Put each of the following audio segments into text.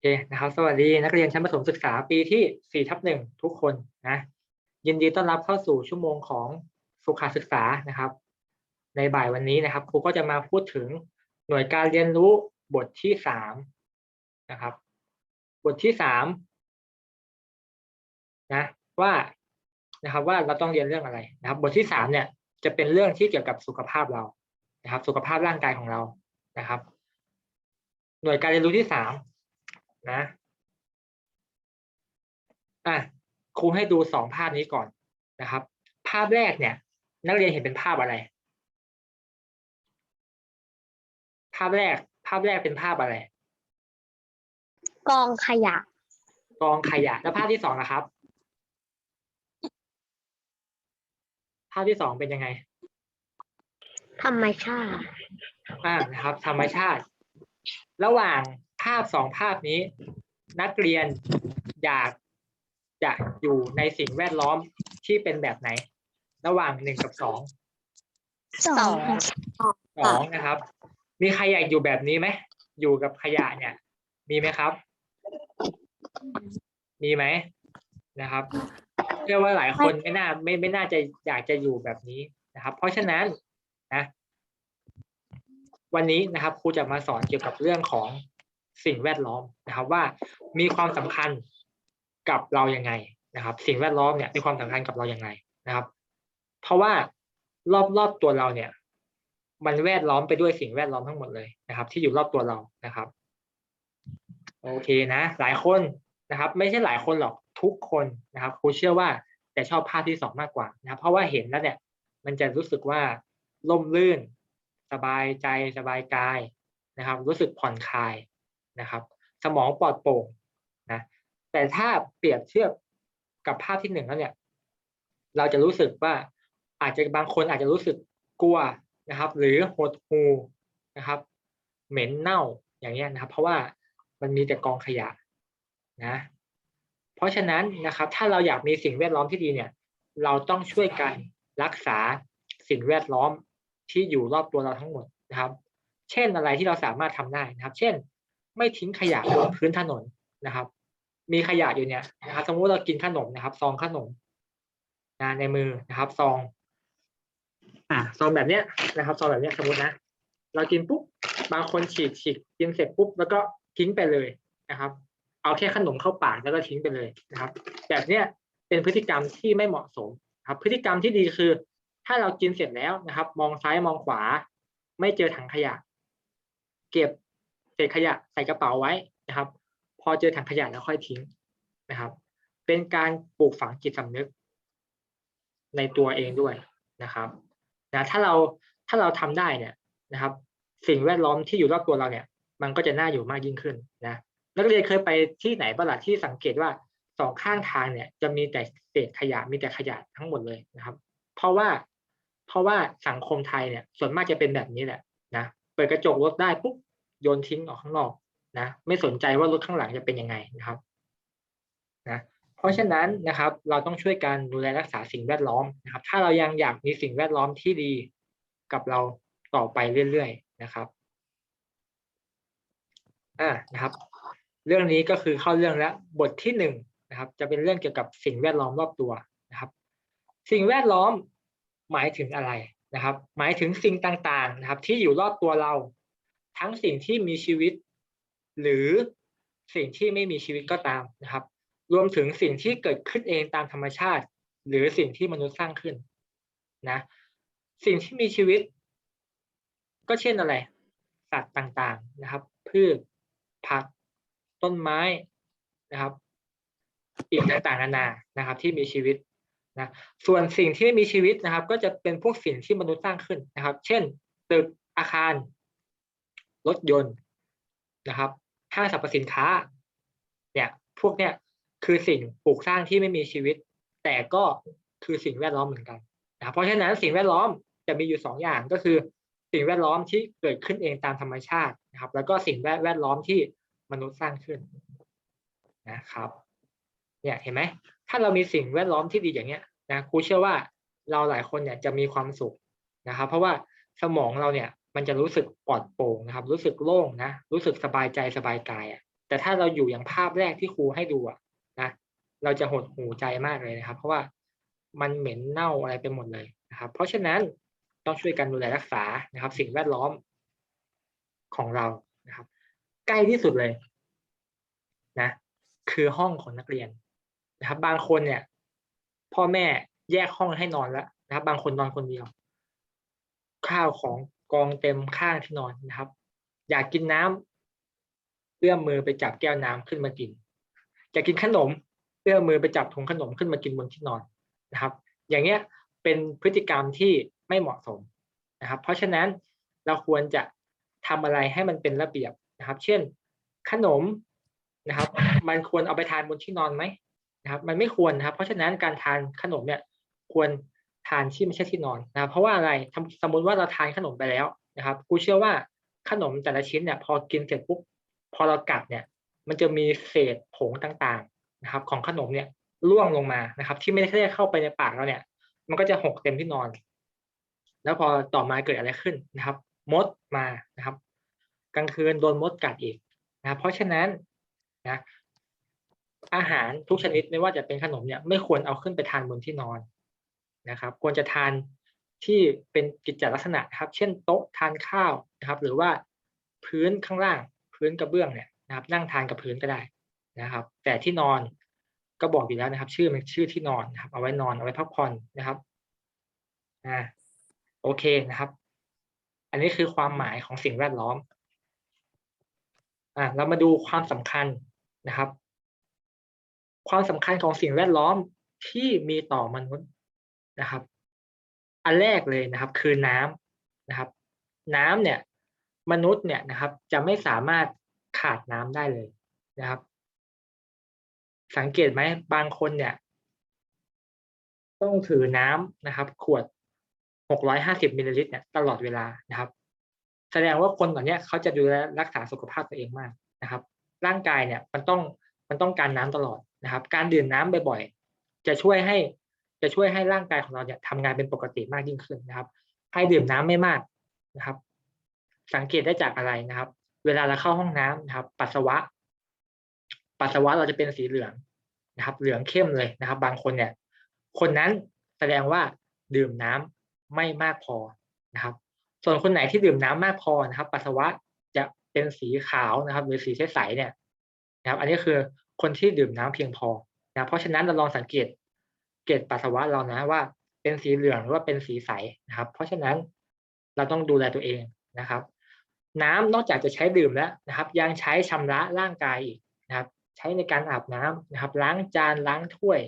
โอเคนะครับสวัสดีนักเรียนชั้นประถมศึกษาปีที่4ทับหนึ่งทุกคนนะยินดีต้อนรับเข้าสู่ชั่วโมงของสุขาศึกษานะครับ ในบ่ายวันนี้นะครับ ครูก็จะมาพูดถึงหน่วยการเรียนรู้บทที่สามนะครับ บทที่สามนะว่านะครับว่าเราต้องเรียนเรื่องอะไรนะครับ บทที่สามเนี่ยจะเป็นเรื่องที่เกี่ยวกับสุขภาพเรานะครับ สุขภาพร่างกายของเรานะครับ หน่วยการเรียนรู้ที่สาม นะอะครูให้ดูสองภาพนี้ก่อนนะครับ ภาพแรกเนี่ย นักเรียนเห็นเป็นภาพอะไร ภาพแรก ภาพแรกเป็นภาพอะไร กองขยะ กองขยะ แล้วภาพที่สองนะครับ ภาพที่สองเป็นยังไง ธรรมชาติอ่านะครับ ธรรมชาติ ระหว่าง ภาพสองภาพนี้ นักเรียนอยากจะอยู่ในสิ่งแวดล้อมที่เป็นแบบไหน ระหว่างหนึ่งกับสองสองสองนะครับ มีใครอยากอยู่แบบนี้ไหมอยู่กับขยะเนี่ย มีไหมครับ มีไหมนะครับเชื่อว่าหลายคนไม่น่าไม่ไม่น่าจะอยากจะอยู่แบบนี้นะครับ เพราะฉะนั้นนะวันนี้นะครับครูจะมาสอนเกี่ยวกับเรื่องของ สิ่งแวดล้อมนะครับว่ามีความสำคัญกับเรายังไงนะครับ สิ่งแวดล้อมเนี่ยมีความสำคัญกับเรายังไงนะครับ เพราะว่ารอบรอบตัวเราเนี่ย มันแวดล้อมไปด้วยสิ่งแวดล้อมทั้งหมดเลยนะครับ ที่อยู่รอบตัวเรานะครับ โอเคนะ หลายคนนะครับ ไม่ใช่หลายคนหรอกทุกคนนะครับครูเชื่อว่าแต่ชอบภาพที่สองมากกว่านะครับ เพราะว่าเห็นแล้วเนี่ย มันจะรู้สึกว่าล่มลื่น สบายใจสบายกายนะครับ รู้สึกผ่อนคลาย นะครับ สมองปลอดโปร่งนะแต่ถ้าเปรียบเทียบกับภาพที่หนึ่งแล้วเนี่ย เราจะรู้สึกว่าอาจจะบางคนอาจจะรู้สึกกลัวนะครับ หรือหดหูนะครับ เหม็นเน่าอย่างเงี้ยนะครับ เพราะว่ามันมีแต่กองขยะนะ เพราะฉะนั้นนะครับ ถ้าเราอยากมีสิ่งแวดล้อมที่ดีเนี่ย เราต้องช่วยกันรักษาสิ่งแวดล้อมที่อยู่รอบตัวเราทั้งหมดนะครับ เช่นอะไรที่เราสามารถทำได้นะครับ เช่น ไม่ทิ้งขยะบนพื้นถนนนะครับ มีขยะอยู่เนี่ยนะครับ สมมุติเรากินขนมนะครับ ซองขนมนะในมือนะครับ ซอง อ่าซองแบบเนี้ยนะครับ ซองแบบเนี้ยสมมตินะเรากินปุ๊บบางคนฉีกฉีกกินเสร็จปุ๊บแล้วก็ทิ้งไปเลยนะครับ เอาแค่ขนมเข้าปากแล้วก็ทิ้งไปเลยนะครับ แบบเนี้ยเป็นพฤติกรรมที่ไม่เหมาะสมครับ พฤติกรรมที่ดีคือ ถ้าเรากินเสร็จแล้วนะครับ มองซ้ายมองขวา ไม่เจอถังขยะ เก็บ ศษขยะใส่กระเป๋าไว้นะครับ พอเจอถังขยะแล้วค่อยทิ้งนะครับ เป็นการปลูกฝังจิตสำนึกในตัวเองด้วยนะครับนะถ้าเราถ้าเราทำได้เนี่ยนะครับ สิ่งแวดล้อมที่อยู่รอบตัวเราเนี่ย มันก็จะน่าอยู่มากยิ่งขึ้นนะนักเรียนเคยไปที่ไหนบ้างล่ะที่สังเกตว่าสองข้างทางเนี่ย จะมีแต่เศษขยะมีแต่ขยะทั้งหมดเลยนะครับ เพราะว่าเพราะว่าสังคมไทยเนี่ย ส่วนมากจะเป็นแบบนี้แหละนะเปิดกระจกรถได้ปุ๊บ โยนทิ้งออกข้างนอกนะไม่สนใจว่ารถข้างหลังจะเป็นยังไงนะครับนะเพราะฉะนั้นนะครับเราต้องช่วยกันดูแลรักษาสิ่งแวดล้อมนะครับ ถ้าเรายังอยากมีสิ่งแวดล้อมที่ดีกับเราต่อไปเรื่อยๆนะครับอ่านะครับ เรื่องนี้ก็คือเข้าเรื่องแล้วบทที่หนึ่งนะครับ จะเป็นเรื่องเกี่ยวกับสิ่งแวดล้อมรอบตัวนะครับ สิ่งแวดล้อมหมายถึงอะไรนะครับ หมายถึงสิ่งต่างๆนะครับ ที่อยู่รอบตัวเรา ทั้งสิ่งที่มีชีวิต หรือสิ่งที่ไม่มีชีวิตก็ตามนะครับ รวมถึงสิ่งที่เกิดขึ้นเองตามธรรมชาติ หรือสิ่งที่มนุษย์สร้างขึ้นนะสิ่งที่มีชีวิต ก็เช่นอะไร สัตว์ต่างๆนะครับ พืชผัก ต้นไม้นะครับ อีกต่างๆนานานะครับ ที่มีชีวิตนะส่วนสิ่งที่ไม่มีชีวิตนะครับ ก็จะเป็นพวกสิ่งที่มนุษย์สร้างขึ้นนะครับ เช่น ตึกอาคาร รถยนต์นะครับห้างสรรพสินค้า เนี่ยพวกเนี้ยคือสิ่งปลูกสร้างที่ไม่มีชีวิต แต่ก็คือสิ่งแวดล้อมเหมือนกันนะเพราะฉะนั้นสิ่งแวดล้อมจะมีอยู่สองอย่างก็คือ สิ่งแวดล้อมที่เกิดขึ้นเองตามธรรมชาตินะครับ แล้วก็สิ่งแวดแวดล้อมที่มนุษย์สร้างขึ้นนะครับเนี่ยเห็นไหมถ้าเรามีสิ่งแวดล้อมที่ดีอย่างเงี้ยนะครูเชื่อว่าเราหลายคนเนี่ยจะมีความสุขนะครับ เพราะว่าสมองเราเนี่ย มันจะรู้สึกปลอดโปร่งนะครับ รู้สึกโล่งนะรู้สึกสบายใจสบายกายอะแต่ถ้าเราอยู่อย่างภาพแรกที่ครูให้ดูอะนะเราจะหดหูใจมากเลยนะครับ เพราะว่ามันเหม็นเน่าอะไรไปหมดเลยนะครับ เพราะฉะนั้นต้องช่วยกันดูแลรักษานะครับ สิ่งแวดล้อมของเรานะครับ ใกล้ที่สุดเลยนะคือห้องของนักเรียนนะครับ บางคนเนี่ย พ่อแม่แยกห้องให้นอนแล้วนะครับ บางคนนอนคนเดียว ข้าวของ กองเต็มข้างที่นอนนะครับ อยากกินน้ำเอื้อมมือไปจับแก้วน้ำขึ้นมากิน อยากกินขนมเอื้อมมือไปจับถุงขนมขึ้นมากินบนที่นอนนะครับ อย่างเงี้ยเป็นพฤติกรรมที่ไม่เหมาะสมนะครับ เพราะฉะนั้นเราควรจะทำอะไรให้มันเป็นระเบียบนะครับ เช่น ขนมนะครับ มันควรเอาไปทานบนที่นอนไหมนะครับ มันไม่ควรนะครับ เพราะฉะนั้นการทานขนมเนี่ยควร ทานที่ไม่ใช่ที่นอนนะครับเพราะว่าอะไรสมมติว่าเราทานขนมไปแล้วนะครับ กูเชื่อว่าขนมแต่ละชิ้นเนี่ยพอกินเสร็จปุ๊บพอเรากัดเนี่ย มันจะมีเศษผงต่างๆนะครับ ของขนมเนี่ยร่วงลงมานะครับ ที่ไม่ได้เข้าไปในปากเราเนี่ย มันก็จะหกเต็มที่นอน แล้วพอต่อมาเกิดอะไรขึ้นนะครับ มดมานะครับ กลางคืนโดนมดกัดอีกนะครับเพราะฉะนั้นนะอาหารทุกชนิดไม่ว่าจะเป็นขนมเนี่ยไม่ควรเอาขึ้นไปทานบนที่นอน นะครับควรจะทานที่เป็นกิจลักษณะครับ เช่นโต๊ะทานข้าวนะครับ หรือว่าพื้นข้างล่างพื้นกระเบื้องเนี่ยนะครับ นั่งทานกับพื้นก็ได้นะครับ แต่ที่นอนก็บอกอยู่แล้วนะครับ ชื่อมันชื่อที่นอนนะครับ เอาไว้นอนเอาไว้พักผ่อนนะครับอ่าโอเคนะครับ อันนี้คือความหมายของสิ่งแวดล้อมอ่าเรามาดูความสำคัญนะครับ ความสำคัญของสิ่งแวดล้อมที่มีต่อมนุษย์ นะครับ อันแรกเลยนะครับ คือน้ำนะครับ น้ำเนี่ย มนุษย์เนี่ยนะครับ จะไม่สามารถขาดน้ำได้เลยนะครับ สังเกตไหมบางคนเนี่ย ต้องถือน้ำนะครับ ขวด650มิลลิลิตรเนี่ยตลอดเวลานะครับ แสดงว่าคนเหล่านี้เขาจะดูแลรักษาสุขภาพตัวเองมากนะครับ ร่างกายเนี่ยมันต้องมันต้องการน้ำตลอดนะครับ การดื่มน้ำบ่อยๆจะช่วยให้ จะช่วยให้ร่างกายของเราเนี่ยทำงานเป็นปกติมากยิ่งขึ้นนะครับให้ดื่มน้ำไม่มากนะครับ สังเกตได้จากอะไรนะครับ เวลาเราเข้าห้องน้ำนะครับ ปัสสาวะ ปัสสาวะเราจะเป็นสีเหลืองนะครับ เหลืองเข้มเลยนะครับ บางคนเนี่ย คนนั้นแสดงว่าดื่มน้ำไม่มากพอนะครับ ส่วนคนไหนที่ดื่มน้ำมากพอนะครับ ปัสสาวะจะเป็นสีขาวนะครับ หรือสีใสๆเนี่ยนะครับ อันนี้คือคนที่ดื่มน้ำเพียงพอนะเพราะฉะนั้นเราลองสังเกต เกล็ดปัสสาวะเรานะว่า เป็นสีเหลืองหรือว่าเป็นสีใสนะครับ เพราะฉะนั้นเราต้องดูแลตัวเองนะครับ น้ำนอกจากจะใช้ดื่มแล้วนะครับ ยังใช้ชำระร่างกายอีกนะครับ ใช้ในการอาบน้ำนะครับ ล้างจานล้างถ้วย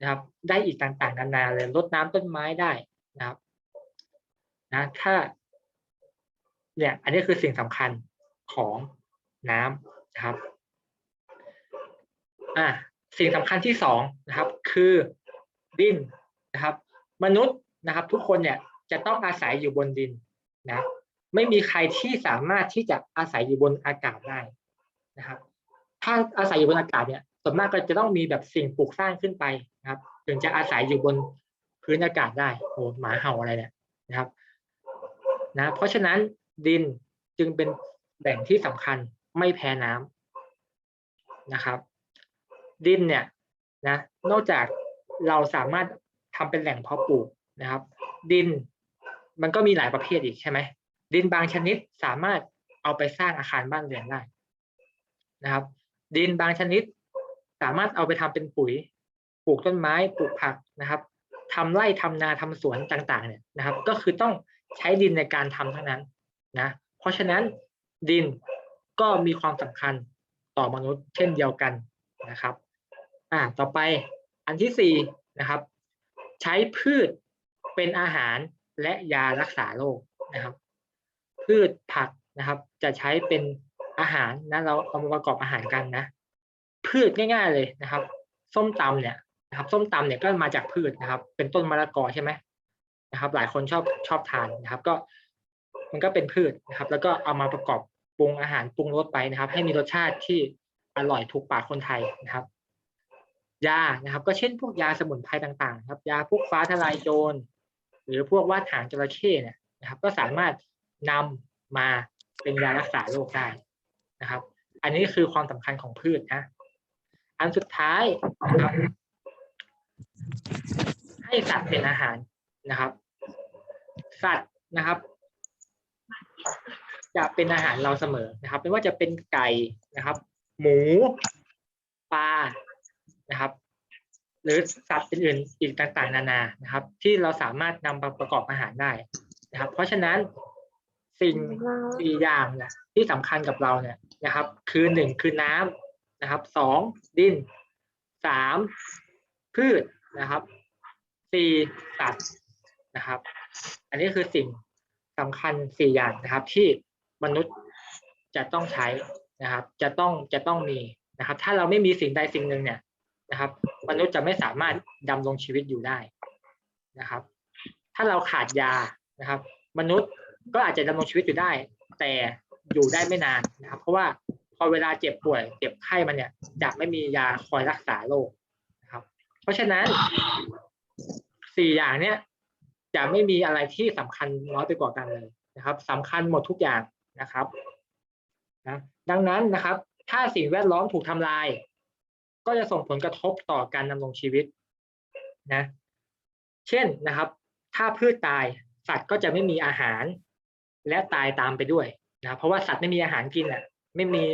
นะครับ ได้อีกต่างๆ นานาเลยรดน้ำต้นไม้ได้นะครับนะถ้าเนี่ยอันนี้คือสิ่งสำคัญของน้ำนะครับอะ สิ่งสำคัญที่สองนะครับ คือดินนะครับ มนุษย์นะครับ ทุกคนเนี่ยจะต้องอาศัยอยู่บนดินนะไม่มีใครที่สามารถที่จะอาศัยอยู่บนอากาศได้นะครับ ถ้าอาศัยอยู่บนอากาศเนี่ยส่วนมากก็จะต้องมีแบบสิ่งปลูกสร้างขึ้นไปนะครับถึงจะอาศัยอยู่บนพื้นอากาศได้โอ้หมาเห่าอะไรเนี่ยนะครับนะเพราะฉะนั้นดินจึงเป็นแหล่งที่สำคัญไม่แพ้น้ำนะครับ ดินเนี่ยนะนอกจากเราสามารถทำเป็นแหล่งเพาะปลูกนะครับ ดินมันก็มีหลายประเภทอีกใช่ไหมดินบางชนิดสามารถเอาไปสร้างอาคารบ้านเรือนได้นะครับ ดินบางชนิดสามารถเอาไปทำเป็นปุ๋ย ปลูกต้นไม้ปลูกผักนะครับทำไร่ทำนาทำสวนต่างๆเนี่ยนะครับ ก็คือต้องใช้ดินในการทำทั้งนั้นนะเพราะฉะนั้นดินก็มีความสำคัญต่อมนุษย์เช่นเดียวกันนะครับ อ่าต่อไปอันที่สี่นะครับ ใช้พืชเป็นอาหารและยารักษาโรคนะครับ พืชผักนะครับ จะใช้เป็นอาหารนะเราเอามาประกอบอาหารกันนะ พืชง่ายๆเลยนะครับ ส้มตำเนี่ยนะครับส้มตำเนี่ยก็มาจากพืชนะครับ เป็นต้นมะละกอใช่ไหมนะครับ หลายคนชอบชอบทานนะครับ ก็มันก็เป็นพืชนะครับ แล้วก็เอามาประกอบปรุงอาหารปรุงรสไปนะครับ ให้มีรสชาติที่อร่อยถูกปากคนไทยนะครับ ยานะครับ ก็เช่นพวกยาสมุนไพรต่างๆ ครับ ยาพวกฟ้าทลายโจรหรือพวกว่านหางจระเข้เนี่ยนะครับ ก็สามารถนำมาเป็นยารักษาโรคได้นะครับ อันนี้คือความสำคัญของพืชนะอันสุดท้ายนะครับ ให้สัตว์เป็นอาหารนะครับ สัตว์นะครับจะเป็นอาหารเราเสมอนะครับ ไม่ว่าจะเป็นไก่นะครับ หมู นะครับ หรือสัตว์อื่นๆอีกต่างๆ นานานะครับ ที่เราสามารถนำมาประกอบอาหารได้นะครับ เพราะฉะนั้นสิ่งสี่อย่างเนี่ยที่สำคัญกับเราเนี่ยนะครับ คือหนึ่งคือน้ำนะครับสองดินสามพืชนะครับสี่สัตว์นะครับ อันนี้คือสิ่งสำคัญสี่อย่างนะครับ ที่มนุษย์จะต้องใช้นะครับ จะต้องจะต้องมีนะครับ ถ้าเราไม่มีสิ่งใดสิ่งหนึ่งเนี่ย นะครับ มนุษย์จะไม่สามารถดำรงชีวิตอยู่ได้นะครับ ถ้าเราขาดยานะครับ มนุษย์ก็อาจจะดำรงชีวิตอยู่ได้ แต่อยู่ได้ไม่นานนะครับ เพราะว่าพอเวลาเจ็บป่วยเจ็บไข้มันเนี่ยจะไม่มียาคอยรักษาโรคนะครับ เพราะฉะนั้นสี่อย่างเนี้ยจะไม่มีอะไรที่สำคัญน้อยไปกว่ากันเลยนะครับสำคัญหมดทุกอย่างนะครับนะดังนั้นนะครับ ถ้าสิ่งแวดล้อมถูกทำลาย ก็จะส่งผลกระทบต่อการดำรงชีวิตนะเช่นนะครับ ถ้าพืชตายสัตว์ก็จะไม่มีอาหาร และตายตามไปด้วยนะเพราะว่าสัตว์ไม่มีอาหารกินอะไม่มี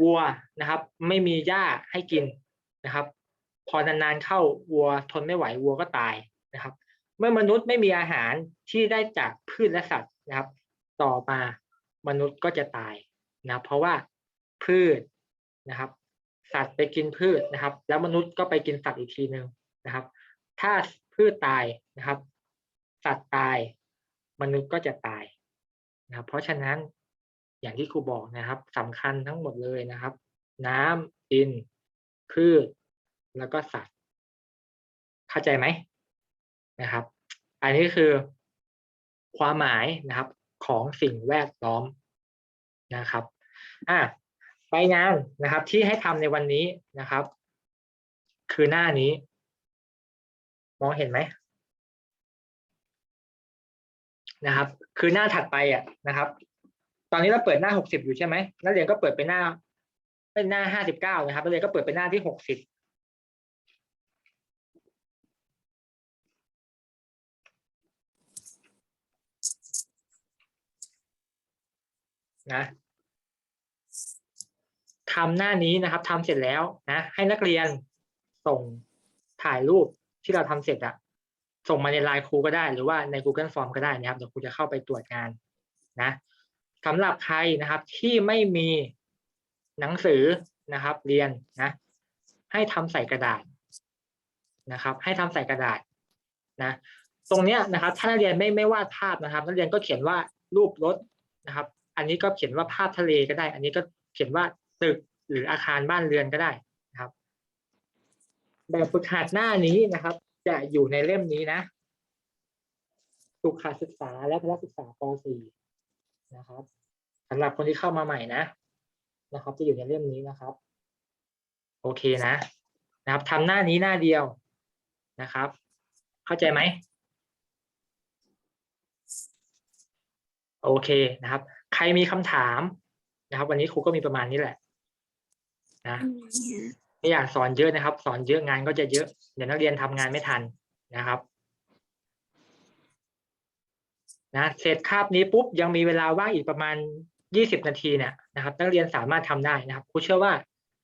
วัวนะครับ ไม่มีหญ้าให้กินนะครับ พอนานๆเข้าวัวทนไม่ไหววัวก็ตายนะครับ เมื่อมนุษย์ไม่มีอาหารที่ได้จากพืชและสัตว์นะครับ ต่อมามนุษย์ก็จะตายนะเพราะว่าพืชนะครับ สัตว์ไปกินพืชนะครับ แล้วมนุษย์ก็ไปกินสัตว์อีกทีหนึ่งนะครับ ถ้าพืชตายนะครับ สัตว์ตาย มนุษย์ก็จะตายนะครับ เพราะฉะนั้นอย่างที่ครูบอกนะครับสำคัญทั้งหมดเลยนะครับ น้ำดิน พืช แล้วก็สัตว์ เข้าใจไหมนะครับ อันนี้คือความหมายนะครับของสิ่งแวดล้อมนะครับ อะ ไปงานนะครับที่ให้ทำในวันนี้นะครับ คือหน้านี้ มองเห็นไหมนะครับ คือหน้าถัดไปอะนะครับ ตอนนี้เราเปิดหน้าหกสิบอยู่ใช่ไหมนักเรียนก็เปิดไปหน้าเป็นหน้าห้าสิบเก้านะครับนักเรียนก็เปิดไปหน้าที่หกสิบนะ ทำหน้านี้นะครับทำเสร็จแล้วนะให้นักเรียนส่งถ่ายรูปที่เราทำเสร็จอะส่งมาในไลน์ครูก็ได้หรือว่าใน Google Form ก็ได้นะครับเดี๋ยวครูจะเข้าไปตรวจงานนะสำหรับใครนะครับที่ไม่มีหนังสือนะครับ เรียนนะให้ทำใส่กระดาษนะครับ ให้ทำใส่กระดาษนะตรงเนี้ยนะครับ ถ้านักเรียนไม่ไม่วาดภาพนะครับ นักเรียนก็เขียนว่ารูปรถนะครับ อันนี้ก็เขียนว่าภาพทะเลก็ได้ อันนี้ก็เขียนว่า ตึกหรืออาคารบ้านเรือนก็ได้นะครับ แบบฝึกหัดหน้านี้นะครับ จะอยู่ในเล่มนี้นะสุขศึกษาและพละศึกษาป .4 นะครับสำหรับคนที่เข้ามาใหม่นะนะครับ จะอยู่ในเล่มนี้นะครับ โอเคนะนะครับทำหน้านี้หน้าเดียวนะครับ เข้าใจไหมโอเคนะครับ ใครมีคำถามนะครับ วันนี้ครูก็มีประมาณนี้แหละ นะไม่อยากสอนเยอะนะครับ สอนเยอะงานก็จะเยอะ เดี๋ยวนักเรียนทำงานไม่ทันนะครับนะเสร็จคาบนี้ปุ๊บยังมีเวลาว่างอีกประมาณยี่สิบนาทีเนี่ยนะครับ นักเรียนสามารถทำได้นะครับครูเชื่อว่า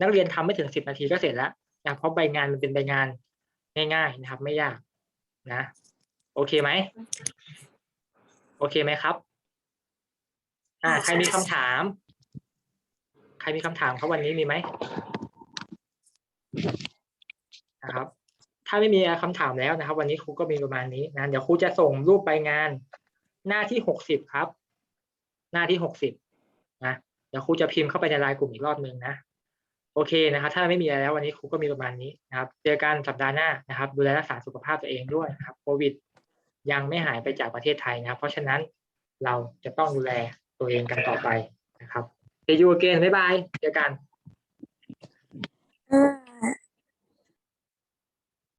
นักเรียนทำไม่ถึงสิบนาทีก็เสร็จแล้วนะเพราะใบงานมันเป็นใบงานง่าย ๆนะครับ ไม่ยากนะ โอเคไหมโอเคไหมครับ อ่า ใครมีคำถาม ใครมีคำถามเขาวันนี้มีไหมนะครับ ถ้าไม่มีคำถามแล้วนะครับ วันนี้ครูก็มีประมาณนี้นะเดี๋ยวครูจะส่งรูปใบงาน หน้าที่หกสิบครับ หน้าที่หกสิบนะเดี๋ยวครูจะพิมพ์เข้าไปในไลน์กลุ่มอีกรอบหนึ่งนะโอเคนะครับ ถ้าไม่มีอะไรแล้ววันนี้ครูก็มีประมาณนี้นะครับ เจอกันสัปดาห์หน้านะครับ ดูแลรักษาสุขภาพตัวเองด้วยนะครับโควิด ยังไม่หายไปจากประเทศไทยนะครับ เพราะฉะนั้นเราจะต้องดูแลตัวเองกันต่อไปนะครับ See you again บ๊ายบายเจอกัน